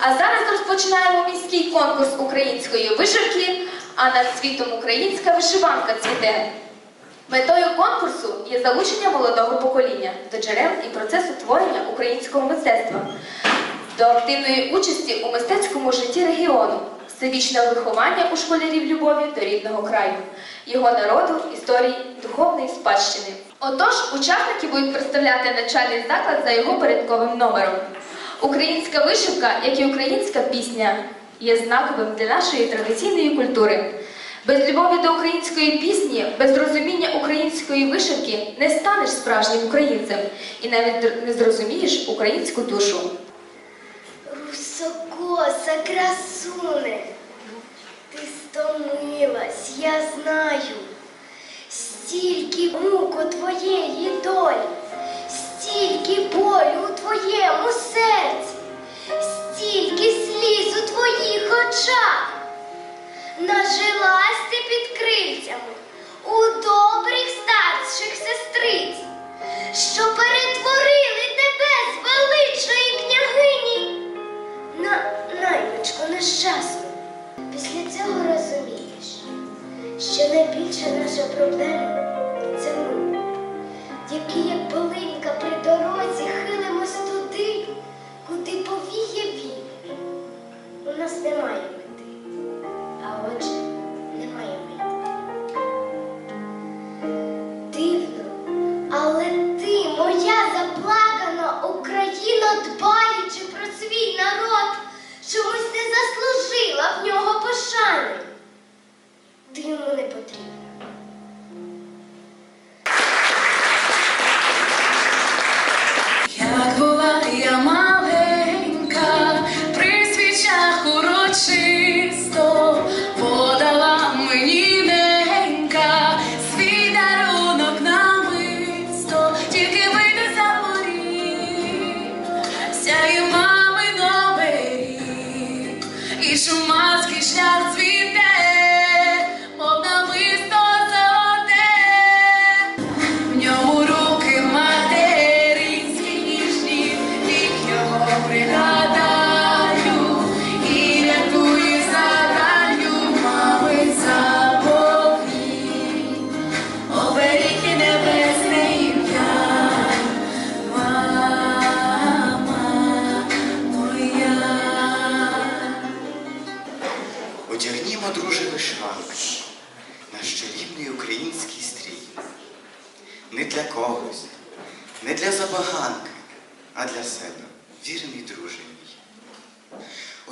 А зараз розпочинаємо міський конкурс української вишивки, а над світом українська вишиванка цвіте. Метою конкурсу є залучення молодого покоління до джерел і процесу творення українського мистецтва, до активної участі у мистецькому житті регіону, всебічного виховання у школярів любові до рідного краю, його народу, історії, духовної спадщини. Отож, учасники будуть представляти навчальний заклад за його порядковим номером. Українська вишивка, як і українська пісня, є знаковим для нашої традиційної культури. Без любові до української пісні, без розуміння української вишивки не станеш справжнім українцем і навіть не зрозумієш українську душу. Русокоса, красуне, ти стомилась, я знаю. Стільки мук у що наша наша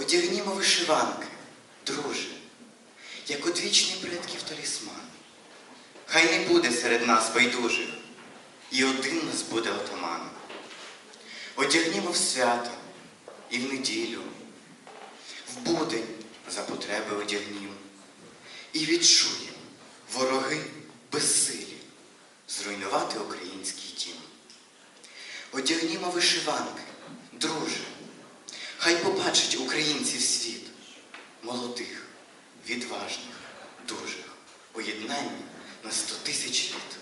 Одягнімо вишиванки, друже, як одвічний предків талісман. Хай не буде серед нас байдужих, і один нас буде отаманом. Одягнімо в свято і в неділю, в будень за потреби одягнім. І відчуєм вороги безсилі зруйнувати український дім. Одягнімо вишиванки, хай побачить українців світ, молодих, відважних, дужих, поєднання на сто тисяч літ.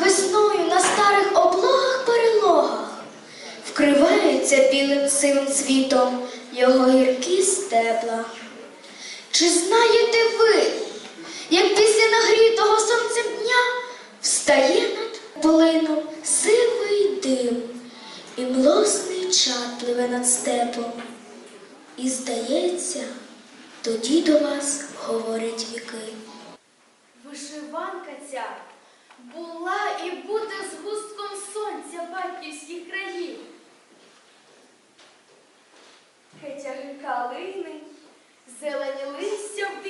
Весною на старих облогах перелогах вкриваються білим сивим цвітом його гіркі стебла? Чи знаєте ви, як після нагрітого сонцем дня встає над полином сивий дим, і млосний чад пливе над степом? І здається, тоді до вас говорять віки. країв. Хай тяги калини, зелені листя в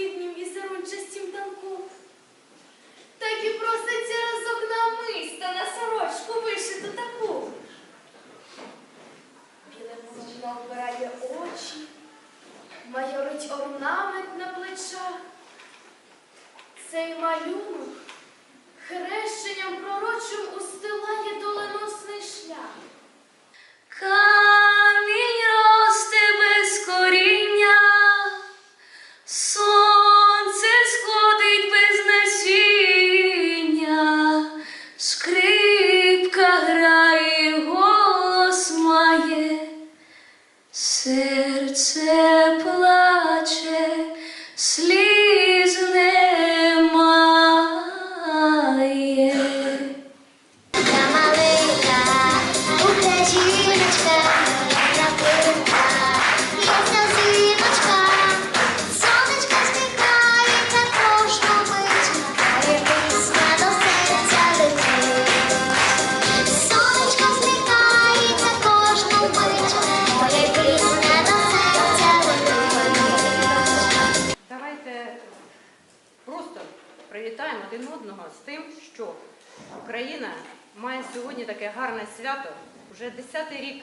привітаємо один одного з тим, що Україна має сьогодні таке гарне свято. Уже десятий рік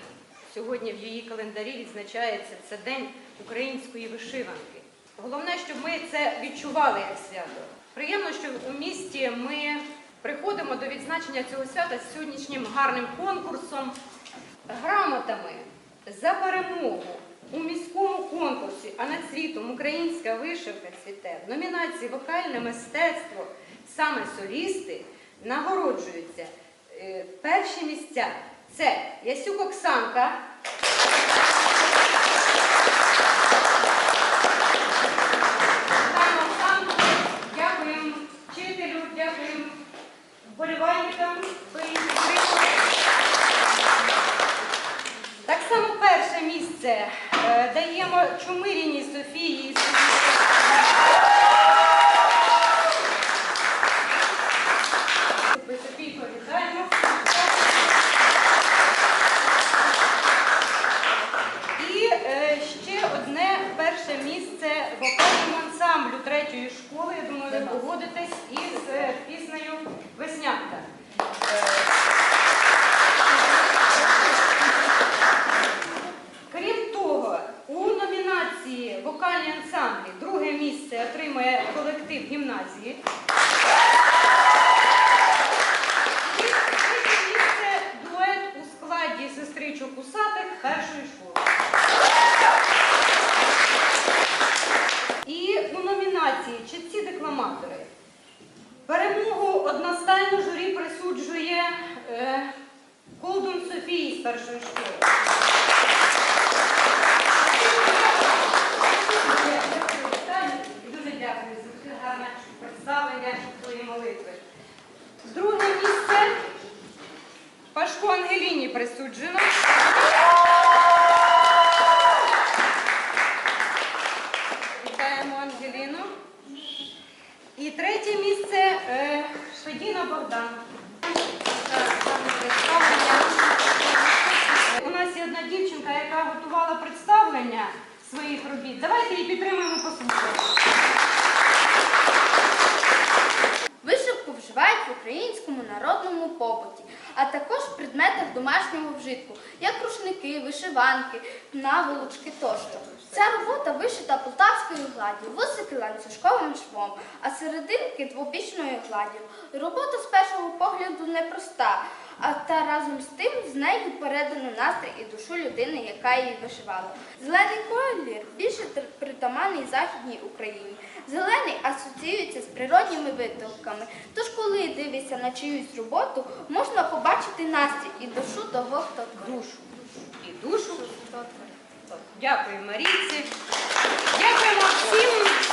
сьогодні в її календарі відзначається це День української вишиванки. Головне, щоб ми це відчували як свято. Приємно, що у місті ми приходимо до відзначення цього свята з сьогоднішнім гарним конкурсом, грамотами за перемогу у міському конкурсі, а над світом українська вишивка цвіте в номінації Вокальне мистецтво саме солісти нагороджуються е, перші місця. Це Ясюк Оксанка. Дякуємо вчителю, дякуємо вболівальникам. Так само перше місце даємо Чумиріній Софії. І е, ще одне перше місце вокальному ансамблю третьої школи. Я думаю, ви погодитесь Вокальні ансамблі друге місце отримує колектив гімназії. І третє місце дует у складі сестричок Усатих першої школи. І у номінації Чітці декламатори перемогу одностайно журі присуджує е, Колдун Софії з першої школи. Дуже дякую за таке гарне представлення твої молитви. Друге місце Пашко Ангеліні присуджено. Вітаємо Ангеліну. І третє місце е, Шведіна Богдан. У нас є одна дівчинка, яка готувала представлення своїх робіт. Давайте її підтримаємо послухаємо. А також в предметах домашнього вжитку, як рушники, вишиванки, наволочки тощо. Ця робота вишита полтавською гладдю, висики ланцюжковим швом, а серединки двобічною гладдю. Робота з першого погляду непроста, а та разом з тим з нею передано настрій і душу людини, яка її вишивала. Зелений колір більше притаманний Західній Україні. Зелений асоціюється з природніми витоками. Тож, коли дивишся на чиюсь роботу, можна побачити настрій і душу того, хто творить. Душу. І душу. Хто творить. Дякую Марійці. Дякуємо всім.